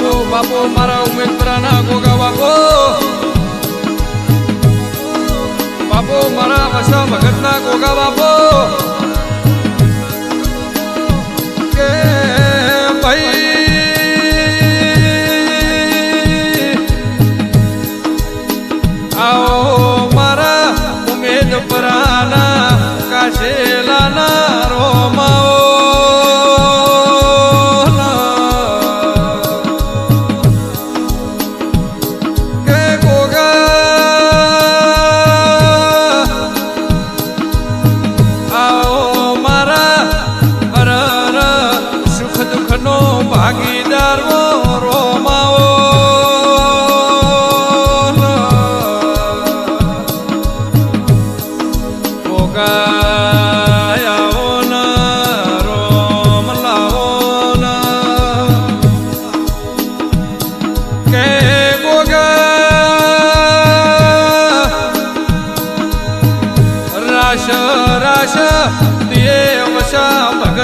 બાપુ બાપો મારા ઉમેદપુરાના ગોગા બાપુ. બાપો મારા વસા ભગતના ગોગા બાપુ.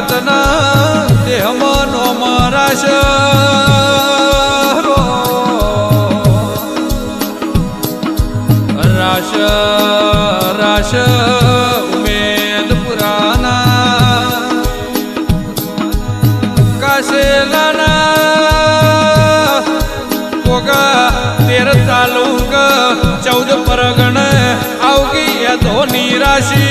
ભગતના દેહમાં નોમ રાશ. રાશ ઉમેદ પુરાના કાશેલાના કોગા તેર તાલુક ચૌદ પરગણ આવગી ધોની રાશિ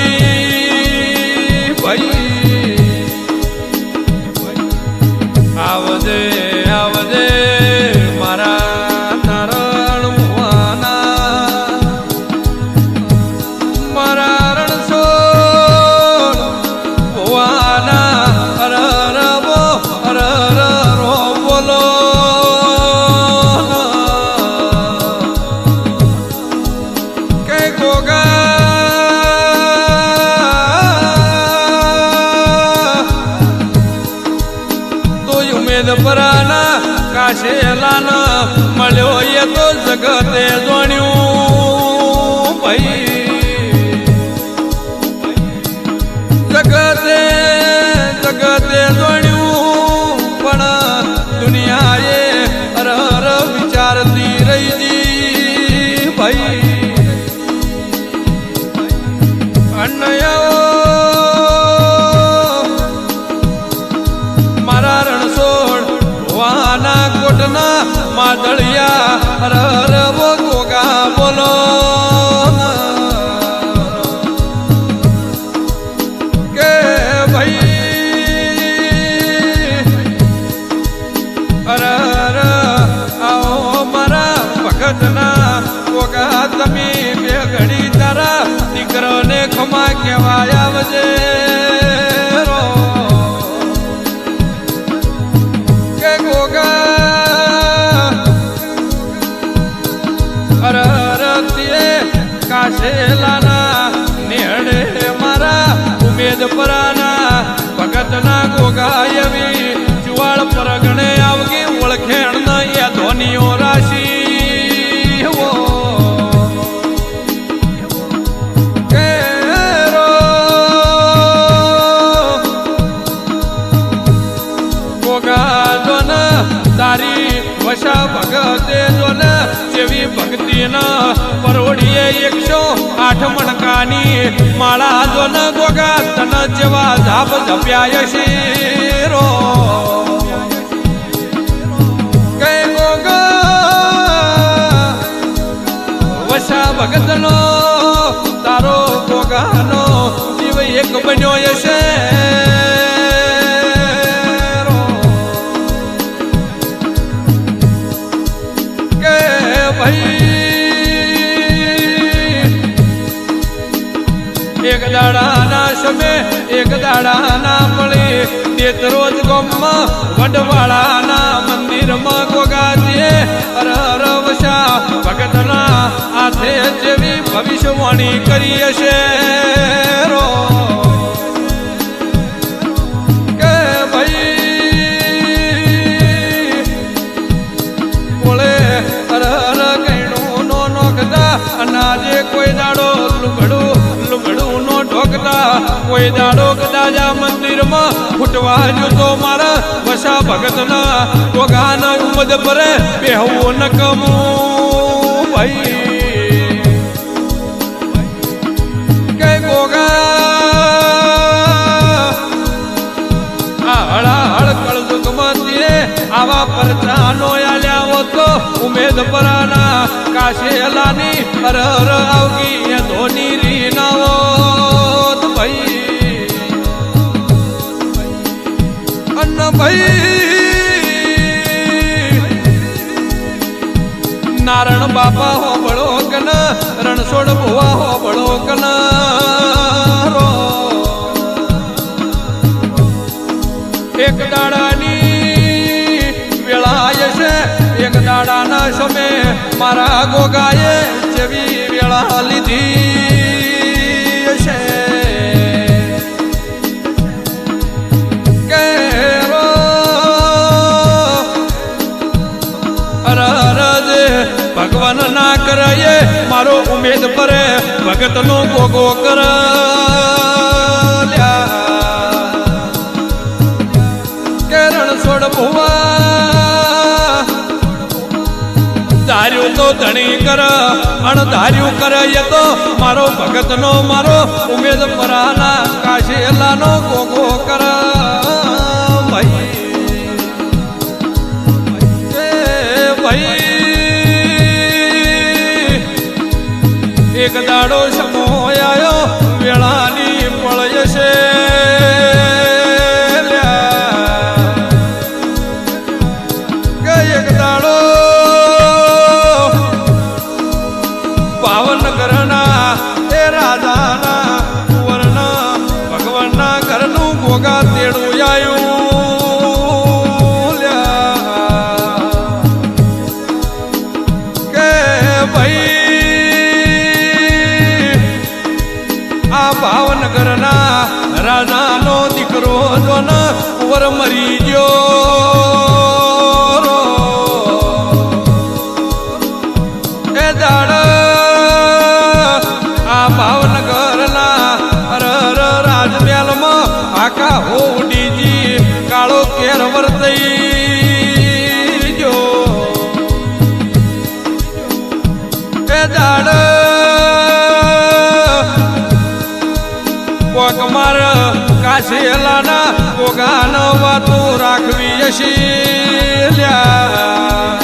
ઉમેદ પરાના કાશેલાના મળ્યો એ તો જગતે જોણ્યું. કોટના માદળિયા હર હર વો ગોગા બોલો કે ભાઈ હર આવો મારા ભગતના ગોગા તમે બે ઘડી તારા દીકરોને ખમા કહેવાય આવજે. ન પરોડીએ એકસો આઠ મણકાની માળા જોન ગોગા તન જેવા ધાપ ધપ્યા શીરો. ભગત નો તારો ગોગાનો જીવ એક બન્યો હશે એક ના મળે તે રોજ ગોમમાં વડવાળાના મંદિરમાં ગોગાજીએ હર રવશા વશા ભગતના હાથે જેવી ભવિષ્યવાણી કરી હશે કોઈ દાડો કદાચ આ મંદિરમાં ફૂટવા જોતો મારા વસા ભગતના તો ગાના ઉમદ પરે બેહવું ન કમું ભાઈ આવા પરચાનો આલ્યા હો તો ઉમેદ પરાના કાશેલાની હર હર આવગી ધોની રીનાવો નારણ બાપા હો બળો કન રણછોડ ભુવા હો બળો કન એક દાડાની વેળાય છે, એક દાડાના સમય મારા ગોગાએ જેવી વેળા લીધી. કરે મારો ઉમેદ ભરે ભગત નો ગોગો કર કેરણ છોડ ભુવા, ધાર્યું તો ધણી કર અણધાર્યું કરે એ તો મારો ભગત નો મારો ઉમેદ પરાના કાશેલા નો ગોગો કર. એક દાડો વર્તઈ ગયો એ દાડ કોક માર કાશેલાના કોગાન વાતો રાખવી હશે લ્યા.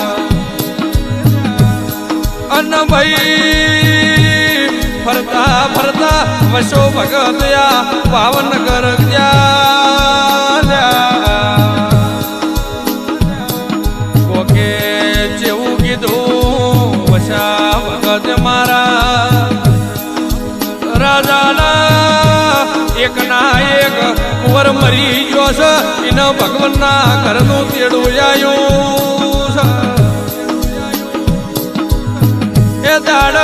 અન ભાઈ ફરતા ફરતા વશો ભગતયા ભાવનગર ગયા એના ભગવાનના ઘરનું તેડું આવ્યું એ દાડ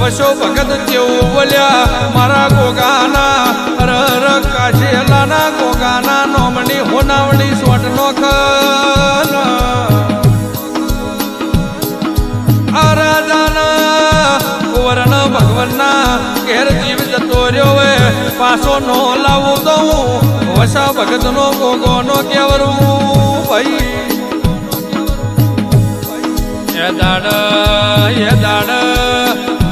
વશો ભગત જેવું બોલ્યા, મારા ગોગાના હર હર કાશેલાના ગોગાના નોમની હોનાવણી સોટ નો કુંવરના ભગવાનના ઘેર જીવ જતો રહ્યો પાછો નો લાવું તો હું વસા ભગત નો ગોગો નો કેવરું ભાઈ. એ દાડ એ દાડ,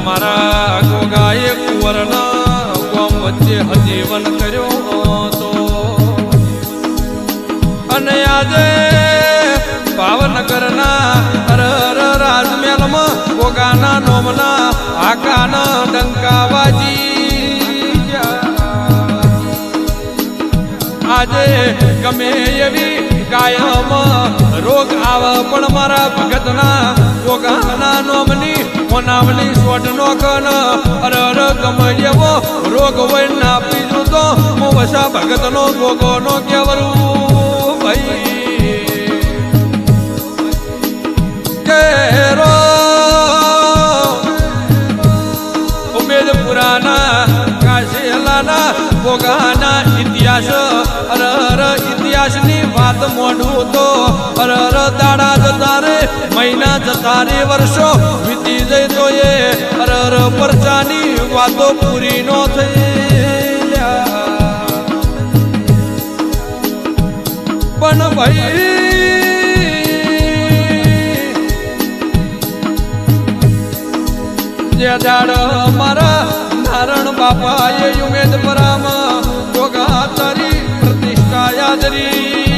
મારા ગોગાએ કુંવરના ગોમ વચ્ચે હજીવન કર્યો તો અને આજે ભાવનગરના હર હર રાજમહેલમાં ગોગાના નોમના આકાના ડંકા આજે ગમે એવી કાયમ રોગ આવે, પણ મારા ભગતના ઓગાના નોમની મોનામની સોટ નો કન. અર અર, ગમે એવો રોગ હોય ના પીજું તો હું વસા ભગતનો ગોગો નો કેવરું. ભાઈ કેરો મત મોઢું તો અરર દાડા જતા રે, મહિના જતા રે, વર્ષો વીતી જઈ તો એ અરર પરચાની વાતો પૂરી નો થઈ પણ ભાઈ જાડ મારા નારણ બાપા એ ઉમેદ પરામાં જોગા તારી પ્રતિષ્ઠા યાદરી.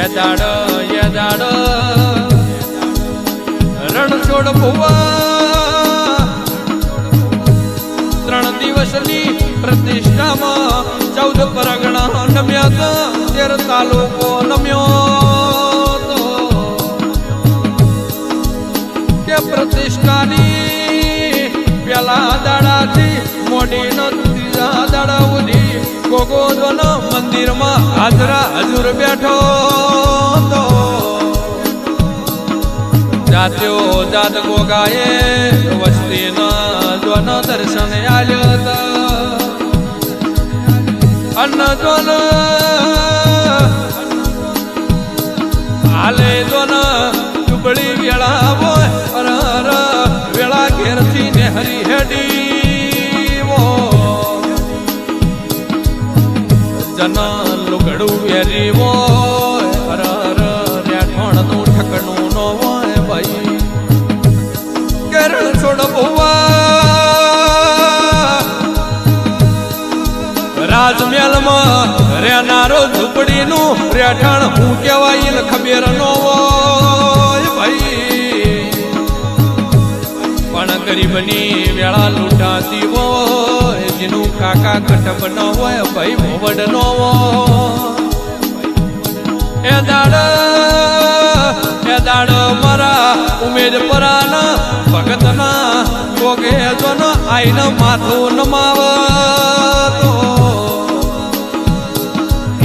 એ દાડ રણ છોડ ભુવા. ત્રણ દિવસની પ્રતિષ્ઠામાં ચૌદ પરગણા નમ્યા તો તેર તાલુકો નમ્યો કે પ્રતિષ્ઠાની પેલા દાડાથી મોડીનો ત્રીજા દાડા સુધી ગોગોદન મંદિરમાં હાજરા હજુર બેઠો જાત્યો જાત ગોગાએ વસ્તીના જોન દર્શન આલ્યો અન્ન જોન જન લુગડું વેરી નો હોય ભાઈ. કેરણ છોડ રાજમહેલમાં રહેનારો ઝૂંપડીનું રહેઠાણ હું કહેવાય ખબેર નો હોય. ગરીબની વેળા લૂંટાતી હોય, જેનું કાકા કટબ ન હોય, ભાઈ મોવડ નો એ દાડ એ દાડ મરા ઉમેદ પરાના ભગતના ભોગે ન આઈને માથું નમાવતો.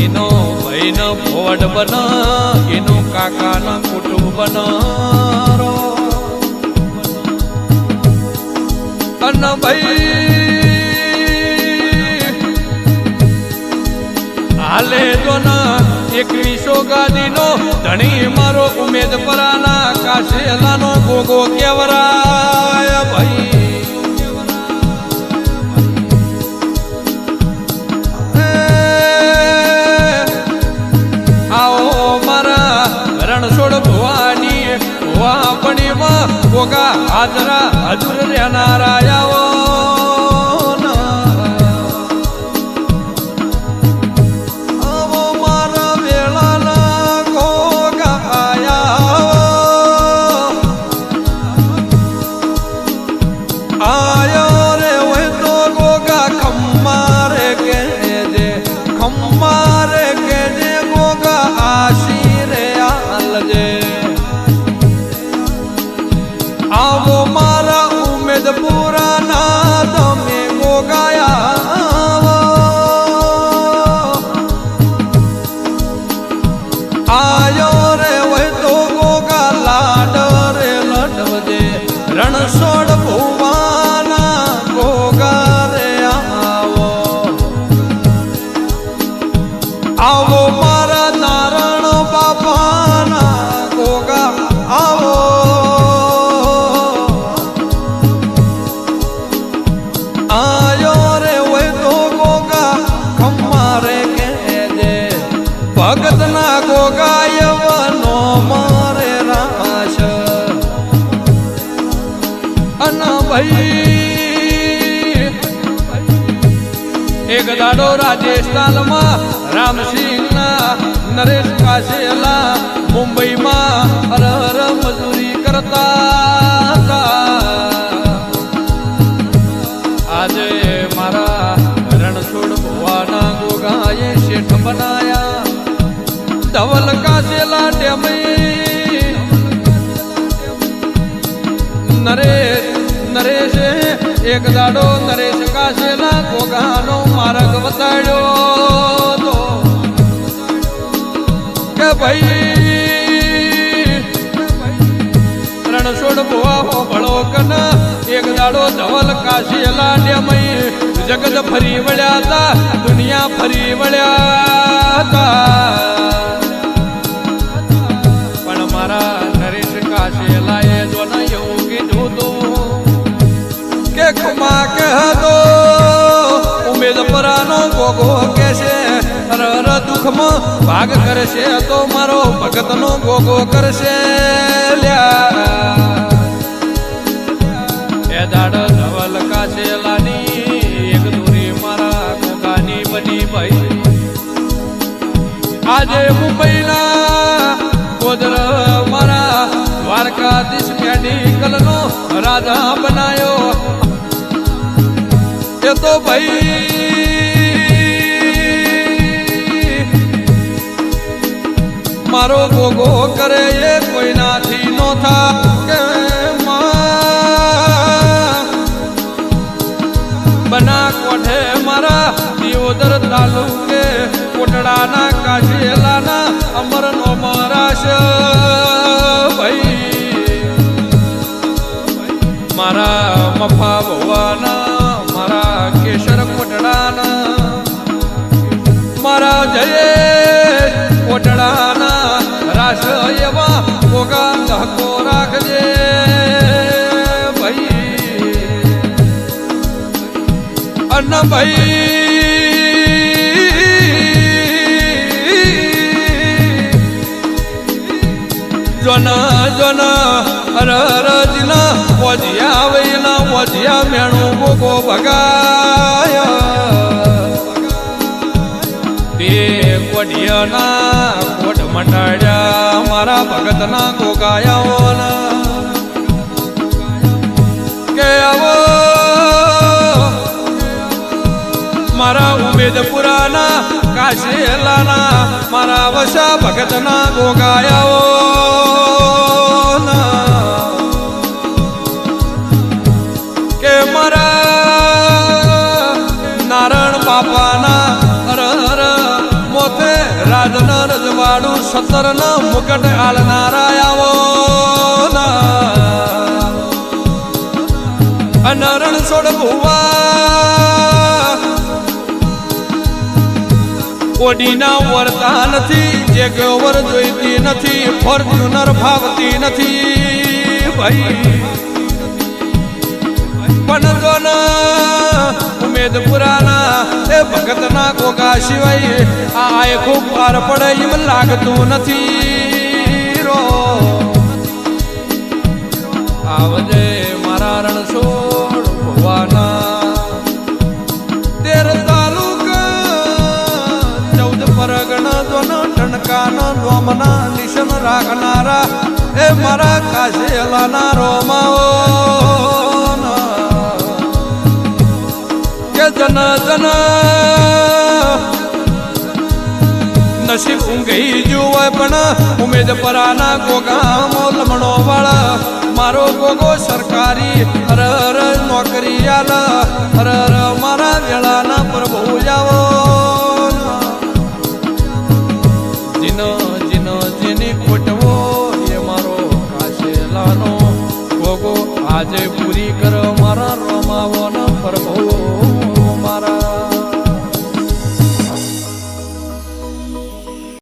એનો ભાઈનો ભોડ બન, એનો કાકાના કુટુંબ બનારો. ભાઈ. હાલે જોના એકવીસો ગાદીનો, ધણી મારો ઉમેદ પરાના કાશેલાનો ગોગો કેવરાય ભાઈ. ભવાની વાપણીમાં ગોગા હાજરા, હજુર રહેનારા આયો રે એક દાડો રાજસ્થાનમાં રામસિંહના, નરેશ કાશેલા, મુંબઈમાં હરહર હર મજૂરી કરતા હતા. આજે મારા રણછોડ ભુવાના ગોગાએ શેઠ બનાયા. ધવલ કાશેલા ડેમઈ નરેશ નરેશે એક દાડો નરેશ કાશેલા ગોગાનો માર્ગ બતાડ્યો તો. કે ભાઈ રણછોડ ભુવા ભળો કના, એક દાડો ધવલ કાશીલા ડેમઈ જગત ફરી વળ્યા હતા દુનિયા ફરી વળ્યા તા. તું કે ખમા ઉમેદ પરાનો ગોગો કે દુઃખમાં ભાગ કરશે તો મારો ભગતનો ગોગો કરશે. લ્યા. એ દાડ ધવલ લાની એક દોરી મારા કોકાની બની ભાઈ. આજે મુંબઈના ગોદર મારા દ્વારકાધીશ મેડિકલનો રાજા બનાયો. તો ભાઈ. મારો ભોગો કરે એ કોઈનાથી નો થા અન ભાઈ જોના જોન દિના વજિયા વૈના વજિયા મેણું ગોગો ભગાય તે કોડિયાના કોટ મંડાડ્યા મારા ભગતના ગોગાયાઓના મારા ઉમેદપુરાના કાશીલાના, મારા વશા ભગતના ગોગાયાઓ કે મારા નારાયણ બાપાના હર હર મોથે રાજના રજવાડું સતર ન મુકટ આલનારા આવો અનરણ છોડ ભુવા ઓડીના વરતા નથી, જે ગવર જોઈતી નથી, ફોર્ચ્યુનર ભાવતી નથી. ભાઈ, પણ જોન ઉમેદપુરાના એ ભગતના ગોગા સિવાય આ આખું પાર પડે એમ લાગતું નથી. રો. આવજે. ડોમના નિશન રાખનારા, એ મારા કાશેલાના રોમાઓ કે જન જન નસીબ ઊંઘી જુવાય પણ ઉમેદ પરાના ગોગામો લમણો વાળા મારો ગોગો સરકારી, હર હર નોકરી આલ હર હર મારા વેળાના પ્રભુ જાવો આજે પૂરી કર મારા રમાવો પ્રભુ